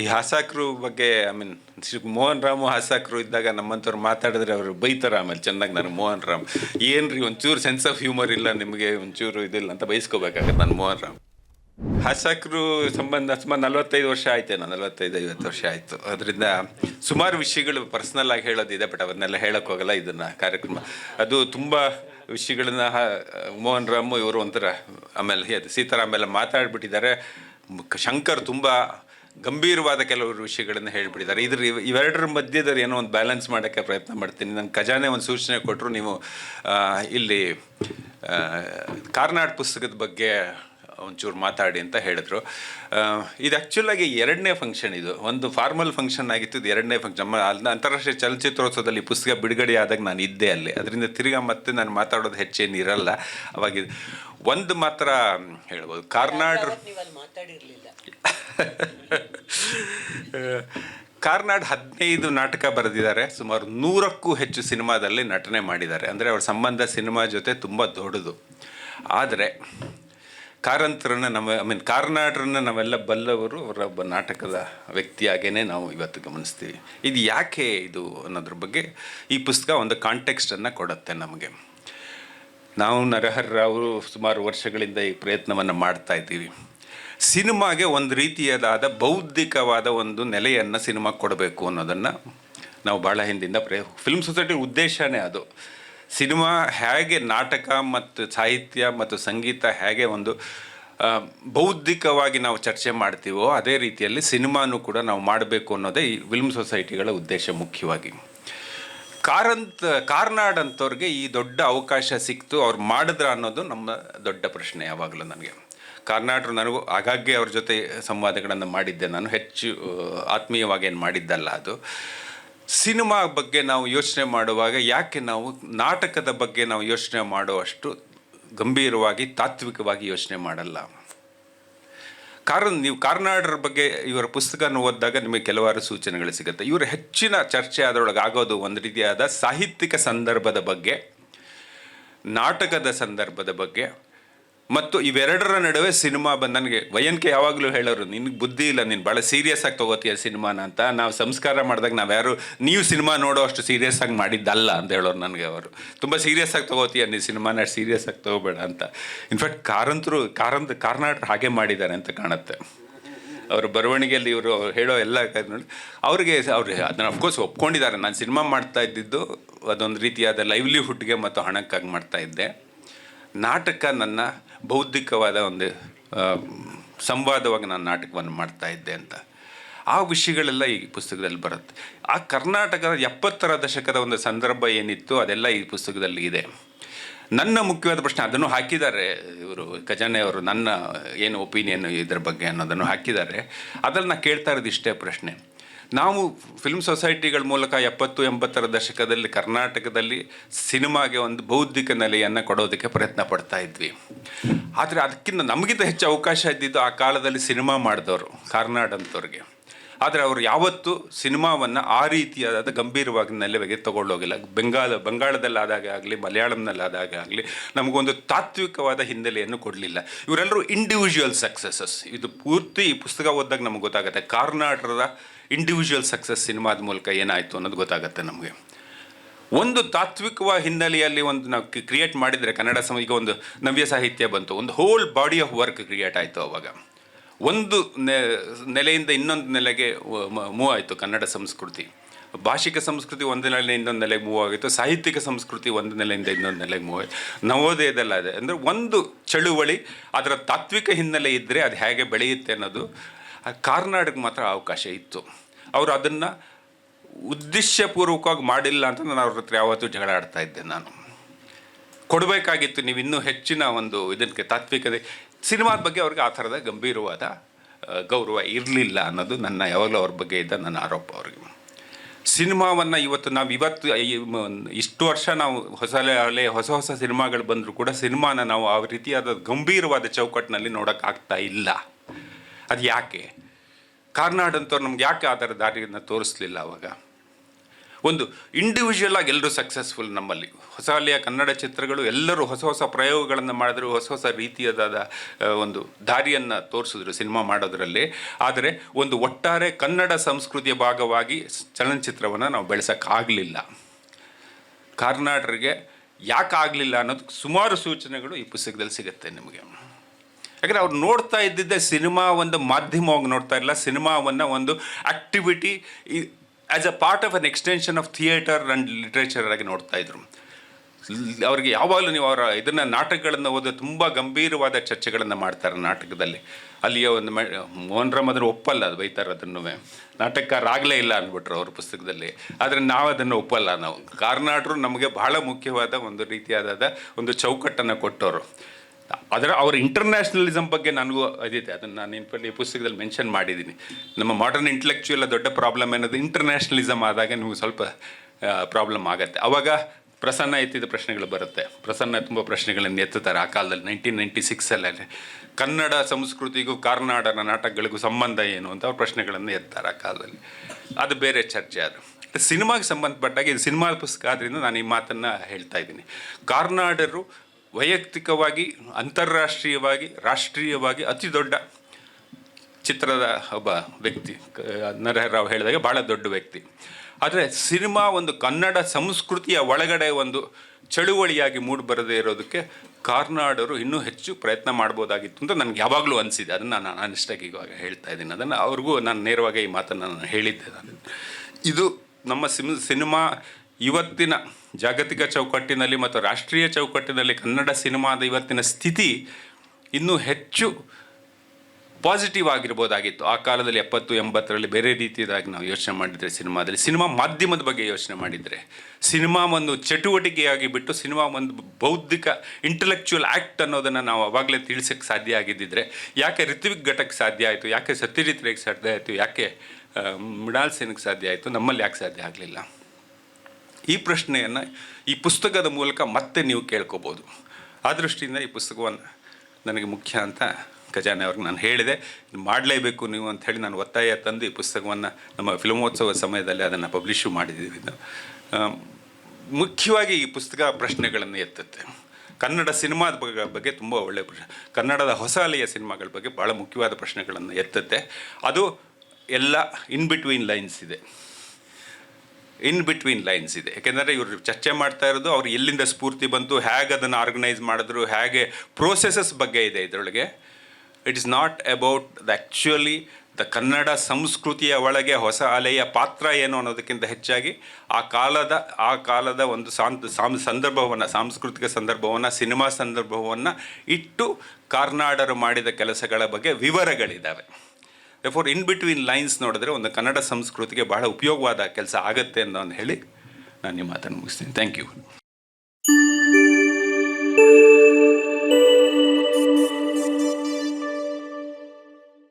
ಈ ಹಾಸಕರು ಬಗ್ಗೆ ಐ ಮೀನ್ ಶ್ರೀ ಮೋಹನ್ ರಾಮು ಹಾಸಕರು ಇದ್ದಾಗ ನಮ್ಮಂಥವ್ರು ಮಾತಾಡಿದ್ರೆ ಅವರು ಬೈತಾರೆ ಆಮೇಲೆ ಚೆನ್ನಾಗಿ, ನಾನು ಮೋಹನ್ ರಾಮ್. ಏನ್ರಿ, ಒಂಚೂರು ಸೆನ್ಸ್ ಆಫ್ ಹ್ಯೂಮರ್ ಇಲ್ಲ, ನಿಮಗೆ ಒಂಚೂರು ಇದಿಲ್ಲ ಅಂತ ಬೈಸ್ಕೋಬೇಕಾಗತ್ತೆ ನಾನು ಮೋಹನ್ ರಾಮ್. ಹಾಸಕರು ಸಂಬಂಧ, ಸುಮಾರು ನಲವತ್ತೈದು ವರ್ಷ ಆಯ್ತೇನೋ ನಲವತ್ತೈದು, ಐವತ್ತು ವರ್ಷ ಆಯಿತು. ಅದರಿಂದ ಸುಮಾರು ವಿಷಯಗಳು ಪರ್ಸ್ನಲ್ ಆಗಿ ಹೇಳೋದಿದೆ ಬಟ್ ಅವನ್ನೆಲ್ಲ ಹೇಳೋಕ್ಕೆ ಹೋಗಲ್ಲ ಇದನ್ನು ಕಾರ್ಯಕ್ರಮ. ಅದು ತುಂಬ ವಿಷಯಗಳನ್ನ ಮೋಹನ್ ರಾಮು ಇವರು ಒಂಥರ ಆಮೇಲೆ ಸೀತಾರಾಮ್ ಎಲ್ಲ ಮಾತಾಡ್ಬಿಟ್ಟಿದ್ದಾರೆ. ಶಂಕರ್ ತುಂಬ ಗಂಭೀರವಾದ ಕೆಲವರು ವಿಷಯಗಳನ್ನು ಹೇಳಿಬಿಟ್ಟಿದ್ದಾರೆ. ಇದ್ರ ಇವ್- ಇವೆರಡರ ಮಧ್ಯದಲ್ಲಿ ಏನೋ ಒಂದು ಬ್ಯಾಲೆನ್ಸ್ ಮಾಡೋಕ್ಕೆ ಪ್ರಯತ್ನ ಮಾಡ್ತೀನಿ. ನನ್ನ ಖಜಾನೆ ಒಂದು ಸೂಚನೆ ಕೊಟ್ಟರು ನೀವು ಇಲ್ಲಿ ಕಾರ್ನಾಡ್ ಪುಸ್ತಕದ ಬಗ್ಗೆ ಒಂಚೂರು ಮಾತಾಡಿ ಅಂತ ಹೇಳಿದ್ರು. ಇದು ಆ್ಯಕ್ಚುಲಾಗಿ ಎರಡನೇ ಫಂಕ್ಷನ್ ಇದು. ಒಂದು ಫಾರ್ಮಲ್ ಫಂಕ್ಷನ್ ಆಗಿತ್ತು ಇದು ಎರಡನೇ ಫಂಕ್ಷನ್ ಅಲ್ಲಿ ಅಂತಾರಾಷ್ಟ್ರೀಯ ಚಲನಚಿತ್ರೋತ್ಸವದಲ್ಲಿ ಪುಸ್ತಕ ಬಿಡುಗಡೆ ಆದಾಗ ನಾನು ಇದ್ದೆ ಅಲ್ಲಿ. ಅದರಿಂದ ತಿರ್ಗಾ ಮತ್ತೆ ನಾನು ಮಾತಾಡೋದು ಹೆಚ್ಚೇನು ಇರಲ್ಲ. ಅವಾಗ ಒಂದು ಮಾತ್ರ ಹೇಳ್ಬೋದು. ಕಾರ್ನಾಡ್ ಕಾರ್ನಾಡ್ ಹದಿನೈದು ನಾಟಕ ಬರೆದಿದ್ದಾರೆ. ಸುಮಾರು ನೂರಕ್ಕೂ ಹೆಚ್ಚು ಸಿನಿಮಾದಲ್ಲಿ ನಟನೆ ಮಾಡಿದ್ದಾರೆ. ಅಂದರೆ ಅವ್ರ ಸಂಬಂಧ ಸಿನಿಮಾ ಜೊತೆ ತುಂಬ ದೊಡ್ಡದು. ಆದರೆ ಕಾರಂತರನ್ನ ನಮ್ಮ ಐ ಮೀನ್ ಕಾರ್ನಾಡ್ರನ್ನ ನಾವೆಲ್ಲ ಬಲ್ಲವರು ಅವರ ಒಬ್ಬ ನಾಟಕದ ವ್ಯಕ್ತಿಯಾಗೇ ನಾವು ಇವತ್ತು ಗಮನಿಸ್ತೀವಿ. ಇದು ಯಾಕೆ ಇದು ಅನ್ನೋದ್ರ ಬಗ್ಗೆ ಈ ಪುಸ್ತಕ ಒಂದು ಕಾಂಟೆಕ್ಸ್ಟನ್ನು ಕೊಡುತ್ತೆ ನಮಗೆ. ನಾವು ನರಹರ್ ರಾವ್ ಸುಮಾರು ವರ್ಷಗಳಿಂದ ಈ ಪ್ರಯತ್ನವನ್ನು ಮಾಡ್ತಾ ಇದ್ದೀವಿ. ಸಿನಿಮಾಗೆ ಒಂದು ರೀತಿಯಾದ ಬೌದ್ಧಿಕವಾದ ಒಂದು ನೆಲೆಯನ್ನು ಸಿನಿಮಾ ಕೊಡಬೇಕು ಅನ್ನೋದನ್ನು ನಾವು ಭಾಳ ಹಿಂದಿಂದ ಪ್ರಯ ಫಿಲ್ಮ್ ಸೊಸೈಟಿ ಉದ್ದೇಶನೇ ಅದು. ಸಿನಿಮಾ ಹೇಗೆ ನಾಟಕ ಮತ್ತು ಸಾಹಿತ್ಯ ಮತ್ತು ಸಂಗೀತ ಹೇಗೆ ಒಂದು ಬೌದ್ಧಿಕವಾಗಿ ನಾವು ಚರ್ಚೆ ಮಾಡ್ತೀವೋ ಅದೇ ರೀತಿಯಲ್ಲಿ ಸಿನಿಮಾನು ಕೂಡ ನಾವು ಮಾಡಬೇಕು ಅನ್ನೋದೇ ಈ ಫಿಲ್ಮ್ ಸೊಸೈಟಿಗಳ ಉದ್ದೇಶ ಮುಖ್ಯವಾಗಿ. ಕಾರಂತ, ಕಾರ್ನಾಡ್ ಅಂತವ್ರಿಗೆ ಈ ದೊಡ್ಡ ಅವಕಾಶ ಸಿಕ್ತು, ಅವ್ರು ಮಾಡಿದ್ರ ಅನ್ನೋದು ನಮ್ಮ ದೊಡ್ಡ ಪ್ರಶ್ನೆ ಯಾವಾಗಲೂ ನನಗೆ. ಕಾರ್ನಾಡರು ನನಗೂ ಆಗಾಗ್ಗೆ ಅವ್ರ ಜೊತೆ ಸಂವಾದಗಳನ್ನು ಮಾಡಿದ್ದೆ ನಾನು, ಹೆಚ್ಚು ಆತ್ಮೀಯವಾಗಿ ಏನು ಮಾಡಿದ್ದಲ್ಲ ಅದು. ಸಿನಿಮಾ ಬಗ್ಗೆ ನಾವು ಯೋಚನೆ ಮಾಡುವಾಗ ಯಾಕೆ ನಾವು ನಾಟಕದ ಬಗ್ಗೆ ನಾವು ಯೋಚನೆ ಮಾಡುವಷ್ಟು ಗಂಭೀರವಾಗಿ, ತಾತ್ವಿಕವಾಗಿ ಯೋಚನೆ ಮಾಡಲ್ಲ. ಕಾರಣ ನೀವು ಕಾರ್ನಾಡರ ಬಗ್ಗೆ ಇವರ ಪುಸ್ತಕವನ್ನು ಓದಿದಾಗ ನಿಮಗೆ ಕೆಲವಾರು ಸೂಚನೆಗಳು ಸಿಗುತ್ತೆ. ಇವರು ಹೆಚ್ಚಿನ ಚರ್ಚೆ ಅದರೊಳಗೆ ಆಗೋದು ಒಂದು ರೀತಿಯಾದ ಸಾಹಿತ್ಯಿಕ ಸಂದರ್ಭದ ಬಗ್ಗೆ, ನಾಟಕದ ಸಂದರ್ಭದ ಬಗ್ಗೆ ಮತ್ತು ಇವೆರಡರ ನಡುವೆ ಸಿನಿಮಾ ಬಂದು. ನನಗೆ ವಯನ್ಕೆ ಯಾವಾಗಲೂ ಹೇಳೋರು, ನಿನಗೆ ಬುದ್ಧಿ ಇಲ್ಲ, ನೀನು ಭಾಳ ಸೀರಿಯಸ್ ಆಗಿ ತೊಗೋತೀಯ ಸಿನಿಮಾನ ಅಂತ. ನಾವು ಸಂಸ್ಕಾರ ಮಾಡಿದಾಗ ನಾವು ಯಾರು, ನೀವು ಸಿನಿಮಾ ನೋಡೋ ಅಷ್ಟು ಸೀರಿಯಸ್ ಆಗಿ ಮಾಡಿದ್ದಲ್ಲ ಅಂತ ಹೇಳೋರು ನನಗೆ ಅವರು. ತುಂಬ ಸೀರಿಯಸ್ ಆಗಿ ತೊಗೋತೀಯ, ನೀ ಸಿನಿಮಾನ ಸೀರಿಯಸ್ ಆಗಿ ತಗೋಬೇಡ ಅಂತ. ಇನ್ಫ್ಯಾಕ್ಟ್ ಕಾರಂತರು, ಕಾರಂತ ಕಾರ್ನಾಟರು ಹಾಗೆ ಮಾಡಿದ್ದಾರೆ ಅಂತ ಕಾಣುತ್ತೆ. ಅವರ ಬರವಣಿಗೆಯಲ್ಲಿ ಇವರು ಹೇಳೋ ಎಲ್ಲ ಅವ್ರಿಗೆ ಅವ್ರು ಅದನ್ನು ಅಫ್ಕೋರ್ಸ್ ಒಪ್ಕೊಂಡಿದ್ದಾರೆ. ನಾನು ಸಿನಿಮಾ ಮಾಡ್ತಾ ಇದ್ದಿದ್ದು ಅದೊಂದು ರೀತಿಯಾದ ಲೈವ್ಲಿಹುಡ್ಗೆ ಮತ್ತು ಹಣಕ್ಕಾಗಿ ಮಾಡ್ತಾ ಇದ್ದೆ. ನಾಟಕ ನನ್ನ ಬೌದ್ಧಿಕವಾದ ಒಂದು ಸಂವಾದವಾಗಿ ನಾನು ನಾಟಕವನ್ನು ಮಾಡ್ತಾ ಇದ್ದೆ ಅಂತ. ಆ ವಿಷಯಗಳೆಲ್ಲ ಈ ಪುಸ್ತಕದಲ್ಲಿ ಬರುತ್ತೆ. ಆ ಕರ್ನಾಟಕದ ಎಪ್ಪತ್ತರ ದಶಕದ ಒಂದು ಸಂದರ್ಭ ಏನಿತ್ತು ಅದೆಲ್ಲ ಈ ಪುಸ್ತಕದಲ್ಲಿ ಇದೆ. ನನ್ನ ಮುಖ್ಯವಾದ ಪ್ರಶ್ನೆ, ಅದನ್ನು ಹಾಕಿದ್ದಾರೆ ಇವರು ಖಜಾನೆಯವರು ನನ್ನ ಏನು ಒಪಿನಿಯನ್ ಇದ್ರ ಬಗ್ಗೆ ಅನ್ನೋದನ್ನು ಹಾಕಿದ್ದಾರೆ. ಅದ್ರಲ್ಲಿ ನಾನು ಕೇಳ್ತಾ ಇರೋದು ಇಷ್ಟೇ ಪ್ರಶ್ನೆ. ನಾವು ಫಿಲ್ಮ್ ಸೊಸೈಟಿಗಳ ಮೂಲಕ ಎಪ್ಪತ್ತು, ಎಂಬತ್ತರ ದಶಕದಲ್ಲಿ ಕರ್ನಾಟಕದಲ್ಲಿ ಸಿನಿಮಾಗೆ ಒಂದು ಬೌದ್ಧಿಕ ನೆಲೆಯನ್ನು ಕೊಡೋದಕ್ಕೆ ಪ್ರಯತ್ನ ಪಡ್ತಾ ಇದ್ವಿ. ಆದರೆ ಅದಕ್ಕಿಂತ ನಮಗಿಂತ ಹೆಚ್ಚು ಅವಕಾಶ ಇದ್ದಿದ್ದು ಆ ಕಾಲದಲ್ಲಿ ಸಿನಿಮಾ ಮಾಡಿದವರು, ಕಾರ್ನಾಡ್ ಅಂತವ್ರಿಗೆ. ಆದರೆ ಅವರು ಯಾವತ್ತೂ ಸಿನಿಮಾವನ್ನು ಆ ರೀತಿಯಾದ ಗಂಭೀರವಾಗಿ ನೆಲೆಗೆ ತಗೊಳ್ಳೋಗಿಲ್ಲ. ಬೆಂಗಾಲ, ಬಂಗಾಳದಲ್ಲಾದಾಗ ಆಗಲಿ ಮಲಯಾಳಂನಲ್ಲಾದಾಗ ಆಗಲಿ ನಮಗೊಂದು ತಾತ್ವಿಕವಾದ ಹಿನ್ನೆಲೆಯನ್ನು ಕೊಡಲಿಲ್ಲ. ಇವರೆಲ್ಲರೂ ಇಂಡಿವಿಜುವಲ್ ಸಕ್ಸಸಸ್ ಇದು ಪೂರ್ತಿ ಈ ಪುಸ್ತಕ ಓದಿದಾಗ ನಮಗೆ ಗೊತ್ತಾಗುತ್ತೆ. ಕಾರ್ನಾಟಕದ ಇಂಡಿವಿಜುವಲ್ ಸಕ್ಸಸ್ ಸಿನಿಮಾದ ಮೂಲಕ ಏನಾಯಿತು ಅನ್ನೋದು ಗೊತ್ತಾಗುತ್ತೆ ನಮಗೆ. ಒಂದು ತಾತ್ವಿಕವ ಹಿನ್ನೆಲೆಯಲ್ಲಿ ಒಂದು ನಾವು ಕ್ರಿಯೇಟ್ ಮಾಡಿದರೆ ಕನ್ನಡ ಸಮ, ಈಗ ಒಂದು ನವ್ಯ ಸಾಹಿತ್ಯ ಬಂತು, ಒಂದು whole body of work create ಆಯಿತು ಅವಾಗ. ಒಂದು ನೆಲೆಯಿಂದ ಇನ್ನೊಂದು ನೆಲೆಗೆ ಮೂವ್ ಆಯಿತು ಕನ್ನಡ ಸಂಸ್ಕೃತಿ. ಭಾಷಿಕ ಸಂಸ್ಕೃತಿ ಒಂದು ನೆಲೆಯಿಂದ ಇನ್ನೊಂದು ನೆಲೆಗೆ ಮೂವ್ ಆಗಿತ್ತು, ಸಾಹಿತ್ಯಿಕ ಸಂಸ್ಕೃತಿ ಒಂದು ನೆಲೆಯಿಂದ ಇನ್ನೊಂದು ನೆಲೆಗೆ ಮೂವ್ ಆಯಿತು. ನವೋದಯದಲ್ಲ ಅದೇ ಅಂದರೆ ಒಂದು ಚಳುವಳಿ, ಅದರ ತಾತ್ವಿಕ ಹಿನ್ನೆಲೆ ಇದ್ದರೆ ಅದು ಹೇಗೆ ಬೆಳೆಯುತ್ತೆ ಅನ್ನೋದು ಕಾರ್ನಾಡಕ್ಕೆ ಮಾತ್ರ ಅವಕಾಶ ಇತ್ತು. ಅವರು ಅದನ್ನು ಉದ್ದೇಶಪೂರ್ವಕವಾಗಿ ಮಾಡಿಲ್ಲ ಅಂತ ನಾನು ಅವ್ರ ಹತ್ರ ಯಾವತ್ತೂ ಜಗಳ ಆಡ್ತಾ ಇದ್ದೆ ನಾನು. ಕೊಡಬೇಕಾಗಿತ್ತು ನೀವು ಇನ್ನೂ ಹೆಚ್ಚಿನ ಒಂದು ಇದಕ್ಕೆ ತಾತ್ವಿಕತೆ. ಸಿನಿಮಾದ ಬಗ್ಗೆ ಅವ್ರಿಗೆ ಆ ಥರದ ಗಂಭೀರವಾದ ಗೌರವ ಇರಲಿಲ್ಲ ಅನ್ನೋದು ನನ್ನ ಯಾವಾಗಲೂ ಅವ್ರ ಬಗ್ಗೆ ಇದ್ದ ನನ್ನ ಆರೋಪ ಅವ್ರಿಗೆ. ಸಿನಿಮಾವನ್ನು ಇವತ್ತು ನಾವು ಇವತ್ತು ಇಷ್ಟು ವರ್ಷ ನಾವು ಹೊಸ ಅಲೆ ಹೊಸ ಹೊಸ ಸಿನಿಮಾಗಳು ಬಂದರೂ ಕೂಡ ಸಿನಿಮಾನ ನಾವು ಆ ರೀತಿಯಾದ ಗಂಭೀರವಾದ ಚೌಕಟ್ಟಿನಲ್ಲಿ ನೋಡೋಕ್ಕಾಗ್ತಾ ಇಲ್ಲ. ಅದು ಯಾಕೆ? ಕಾರ್ನಾಡ್ ಅಂತವ್ರು ನಮ್ಗೆ ಯಾಕೆ ಆ ಥರ ದಾರಿಯನ್ನು ತೋರಿಸ್ಲಿಲ್ಲ ಅವಾಗ? ಒಂದು ಇಂಡಿವಿಜುವಲ್ ಆಗಿ ಎಲ್ಲರೂ ಸಕ್ಸಸ್ಫುಲ್ ನಮ್ಮಲ್ಲಿ. ಹೊಸ ಅಲ್ಲಿಯ ಕನ್ನಡ ಚಿತ್ರಗಳು ಎಲ್ಲರೂ ಹೊಸ ಹೊಸ ಪ್ರಯೋಗಗಳನ್ನು ಮಾಡಿದ್ರು, ಹೊಸ ಹೊಸ ರೀತಿಯದಾದ ಒಂದು ದಾರಿಯನ್ನು ತೋರಿಸಿದ್ರು ಸಿನಿಮಾ ಮಾಡೋದರಲ್ಲಿ. ಆದರೆ ಒಂದು ಒಟ್ಟಾರೆ ಕನ್ನಡ ಸಂಸ್ಕೃತಿಯ ಭಾಗವಾಗಿ ಚಲನಚಿತ್ರವನ್ನು ನಾವು ಬೆಳೆಸೋಕ್ಕಾಗಲಿಲ್ಲ. ಕಾರ್ನಾಡರಿಗೆ ಯಾಕೆ ಆಗಲಿಲ್ಲ ಅನ್ನೋದು ಸುಮಾರು ಸೂಚನೆಗಳು ಈ ಪುಸ್ತಕದಲ್ಲಿ ಸಿಗುತ್ತೆ ನಿಮಗೆ. ಯಾಕಂದರೆ ಅವ್ರು ನೋಡ್ತಾ ಇದ್ದಿದ್ದೆ ಸಿನಿಮಾ ಒಂದು ಮಾಧ್ಯಮವಾಗಿ ನೋಡ್ತಾ ಇಲ್ಲ ಸಿನಿಮಾವನ್ನು ಒಂದು activity as a part of an extension of theatre and literature ಆಗಿ ನೋಡ್ತಾ ಇದ್ರು. ಅವ್ರಿಗೆ ಯಾವಾಗಲೂ ನೀವು ಅವರ ಇದನ್ನು ನಾಟಕಗಳನ್ನು ಓದೋ ತುಂಬ ಗಂಭೀರವಾದ ಚರ್ಚೆಗಳನ್ನು ಮಾಡ್ತಾರೆ ನಾಟಕದಲ್ಲಿ. ಅಲ್ಲಿಯ ಒಂದು ಮೆ ಮೋಹನ್ ರಾಮ್ ಅದನ್ನು ಒಪ್ಪಲ್ಲ ಅದು ಬೈತಾರೆ ಅದನ್ನು. ನಾಟಕಕಾರಾಗಲೇ ಇಲ್ಲ ಅಂದ್ಬಿಟ್ರು ಅವ್ರ ಪುಸ್ತಕದಲ್ಲಿ. ಆದರೆ ನಾವು ಅದನ್ನು ಒಪ್ಪಲ್ಲ ನಾವು. ಕಾರ್ನಾಡರು ನಮಗೆ ಬಹಳ ಮುಖ್ಯವಾದ ಒಂದು ರೀತಿಯಾದ ಒಂದು ಚೌಕಟ್ಟನ್ನು ಕೊಟ್ಟವರು. ಅದರ ಅವರ ಇಂಟರ್ನ್ಯಾಷನಲಿಸಮ್ ಬಗ್ಗೆ ನನಗೂ ಅದಿದೆ ಅದನ್ನು ನಾನು ಈ ಪುಸ್ತಕದಲ್ಲಿ ಮೆನ್ಷನ್ ಮಾಡಿದ್ದೀನಿ ನಮ್ಮ ಮಾಡರ್ನ್ ಇಂಟಲೆಕ್ಚುಯಲ್ ದೊಡ್ಡ ಪ್ರಾಬ್ಲಮ್ ಅನ್ನೋದು ಇಂಟರ್ನ್ಯಾಷನಲಿಸಮ್ ಆದಾಗ ನಿಮಗೆ ಸ್ವಲ್ಪ ಪ್ರಾಬ್ಲಮ್ ಆಗುತ್ತೆ. ಅವಾಗ ಪ್ರಸನ್ನ ಎತ್ತಿದ ಪ್ರಶ್ನೆಗಳು ಬರುತ್ತೆ. ಪ್ರಸನ್ನ ತುಂಬ ಪ್ರಶ್ನೆಗಳನ್ನು ಎತ್ತುತ್ತಾರೆ ಆ ಕಾಲದಲ್ಲಿ. ನೈನ್ಟೀನ್ ನೈಂಟಿ ಸಿಕ್ಸಲ್ಲೇ ಕನ್ನಡ ಸಂಸ್ಕೃತಿಗೂ ಕಾರ್ನಾಡನ ನಾಟಕಗಳಿಗೂ ಸಂಬಂಧ ಏನು ಅಂತ ಅವ್ರ ಪ್ರಶ್ನೆಗಳನ್ನು ಎತ್ತಾರೆ ಆ ಕಾಲದಲ್ಲಿ. ಅದು ಬೇರೆ ಚರ್ಚೆ ಅದು. ಸಿನಿಮಾಗೆ ಸಂಬಂಧಪಟ್ಟಾಗ ಇದು ಸಿನಿಮಾ ಪುಸ್ತಕ ಆದ್ದರಿಂದ ನಾನು ಈ ಮಾತನ್ನು ಹೇಳ್ತಾ ಇದ್ದೀನಿ. ಕಾರ್ನಾಡರು ವೈಯಕ್ತಿಕವಾಗಿ, ಅಂತಾರಾಷ್ಟ್ರೀಯವಾಗಿ, ರಾಷ್ಟ್ರೀಯವಾಗಿ ಅತಿ ದೊಡ್ಡ ಚಿತ್ರದ ಒಬ್ಬ ವ್ಯಕ್ತಿ ನರಹರಾವ್ ಹೇಳಿದಾಗ ಭಾಳ ದೊಡ್ಡ ವ್ಯಕ್ತಿ. ಆದರೆ ಸಿನಿಮಾ ಒಂದು ಕನ್ನಡ ಸಂಸ್ಕೃತಿಯ ಒಳಗಡೆ ಒಂದು ಚಳುವಳಿಯಾಗಿ ಮೂಡಿಬರದೇ ಇರೋದಕ್ಕೆ ಕಾರ್ನಾಡರು ಇನ್ನೂ ಹೆಚ್ಚು ಪ್ರಯತ್ನ ಮಾಡ್ಬೋದಾಗಿತ್ತು ಅಂತ ನನಗೆ ಯಾವಾಗಲೂ ಅನಿಸಿದೆ. ಅದನ್ನು ನಾನು ಅನಿಷ್ಟಾಗಿ ಇವಾಗ ಹೇಳ್ತಾ ಇದ್ದೀನಿ. ಅದನ್ನು ಅವ್ರಿಗೂ ನಾನು ನೇರವಾಗಿ ಈ ಮಾತನ್ನು ನಾನು ಹೇಳಿದ್ದೆ ನಾನು. ಇದು ನಮ್ಮ ಸಿಮ್, ಸಿನಿಮಾ ಇವತ್ತಿನ ಜಾಗತಿಕ ಚೌಕಟ್ಟಿನಲ್ಲಿ ಮತ್ತು ರಾಷ್ಟ್ರೀಯ ಚೌಕಟ್ಟಿನಲ್ಲಿ ಕನ್ನಡ ಸಿನಿಮಾದ ಇವತ್ತಿನ ಸ್ಥಿತಿ ಇನ್ನೂ ಹೆಚ್ಚು ಪಾಸಿಟಿವ್ ಆಗಿರ್ಬೋದಾಗಿತ್ತು. ಆ ಕಾಲದಲ್ಲಿ ಎಪ್ಪತ್ತು, ಎಂಬತ್ತರಲ್ಲಿ ಬೇರೆ ರೀತಿಯದಾಗಿ ನಾವು ಯೋಚನೆ ಮಾಡಿದರೆ ಸಿನಿಮಾದಲ್ಲಿ. ಸಿನಿಮಾ ಮಾಧ್ಯಮದ ಬಗ್ಗೆ ಯೋಚನೆ ಮಾಡಿದರೆ. ಸಿನಿಮಾ ಒಂದು ಚಟುವಟಿಕೆಯಾಗಿ ಬಿಟ್ಟು ಸಿನಿಮಾ ಒಂದು ಬೌದ್ಧಿಕ ಇಂಟಲೆಕ್ಚುಯಲ್ ಆ್ಯಕ್ಟ್ ಅನ್ನೋದನ್ನು ನಾವು ಅವಾಗಲೇ ತಿಳಿಸೋಕ್ಕೆ ಸಾಧ್ಯ ಆಗಿದ್ದಿದ್ರೆ, ಯಾಕೆ ಋತ್ವಿಕ್ ಘಟಕ್ಕೆ ಸಾಧ್ಯ ಆಯಿತು, ಯಾಕೆ ಸತ್ಯಜಿತ್ರಿಗೆ ಸಾಧ್ಯ ಆಯಿತು, ಯಾಕೆ ಮೃಣಾಲ್ ಸೇನ್ಗೆ ಸಾಧ್ಯ ಆಯಿತು, ನಮ್ಮಲ್ಲಿ ಯಾಕೆ ಸಾಧ್ಯ ಆಗಲಿಲ್ಲ? ಈ ಪ್ರಶ್ನೆಯನ್ನು ಈ ಪುಸ್ತಕದ ಮೂಲಕ ಮತ್ತೆ ನೀವು ಕೇಳ್ಕೋಬೋದು. ಆ ದೃಷ್ಟಿಯಿಂದ ಈ ಪುಸ್ತಕವನ್ನು ನನಗೆ ಮುಖ್ಯ ಅಂತ ಖಜಾನೆ ಅವ್ರಿಗೆ ನಾನು ಹೇಳಿದೆ. ಮಾಡಲೇಬೇಕು ನೀವು ಅಂತ ಹೇಳಿ ನಾನು ಒತ್ತಾಯ ತಂದು ಈ ಪುಸ್ತಕವನ್ನು ನಮ್ಮ ಫಿಲ್ಮೋತ್ಸವ ಸಮಯದಲ್ಲಿ ಅದನ್ನು ಪಬ್ಲಿಷು ಮಾಡಿದ್ದೀವಿ ಮುಖ್ಯವಾಗಿ ಈ ಪುಸ್ತಕ ಪ್ರಶ್ನೆಗಳನ್ನು ಎತ್ತುತ್ತೆ. ಕನ್ನಡ ಸಿನಿಮಾದ ಬಗ್ಗೆ ಬಗ್ಗೆ ತುಂಬ ಒಳ್ಳೆಯ ಪ್ರಶ್ನೆ. ಕನ್ನಡದ ಹೊಸ ಅಲೆಯ ಸಿನಿಮಾಗಳ ಬಗ್ಗೆ ಭಾಳ ಮುಖ್ಯವಾದ ಪ್ರಶ್ನೆಗಳನ್ನು ಎತ್ತುತ್ತೆ. ಅದು ಎಲ್ಲ ಇನ್ ಬಿಟ್ವೀನ್ ಲೈನ್ಸ್ ಇದೆ. ಇನ್ ಬಿಟ್ವೀನ್ ಲೈನ್ಸ್ ಇದೆ. ಯಾಕೆಂದರೆ ಇವರು ಚರ್ಚೆ ಮಾಡ್ತಾ ಇರೋದು ಅವ್ರು ಎಲ್ಲಿಂದ ಸ್ಫೂರ್ತಿ ಬಂತು, ಹೇಗೆ ಅದನ್ನು ಆರ್ಗನೈಸ್ ಮಾಡಿದ್ರು, ಹೇಗೆ ಪ್ರೋಸೆಸಸ್ ಬಗ್ಗೆ ಇದೆ ಇದರೊಳಗೆ. It is not about the actually the Kannada ಸಂಸ್ಕೃತಿಯ ಒಳಗೆ ಹೊಸ ಅಲೆಯ ಪಾತ್ರ ಏನು ಅನ್ನೋದಕ್ಕಿಂತ ಹೆಚ್ಚಾಗಿ ಆ ಕಾಲದ ಆ ಕಾಲದ ಒಂದು ಸಾಂತ್ ಸಾಮ್ ಸಂದರ್ಭವನ್ನು, ಸಾಂಸ್ಕೃತಿಕ ಸಂದರ್ಭವನ್ನು, ಸಿನಿಮಾ ಸಂದರ್ಭವನ್ನು ಇಟ್ಟು ಕಾರ್ನಾಡರು ಮಾಡಿದ ಕೆಲಸಗಳ ಬಗ್ಗೆ ವಿವರಗಳಿದ್ದಾವೆ ಫೋರ್ ಇನ್ ಬಿಟ್ವೀನ್ ಲೈನ್ಸ್ ನೋಡಿದ್ರೆ ಒಂದು ಕನ್ನಡ ಸಂಸ್ಕೃತಿಗೆ ಬಹಳ ಉಪಯೋಗವಾದ ಕೆಲಸ ಆಗುತ್ತೆ ಅಂತ ಹೇಳಿ ನಾನು ನಿಮ್ಮ ಮಾತನ್ನು ಮುಗಿಸ್ತೀನಿ. Thank you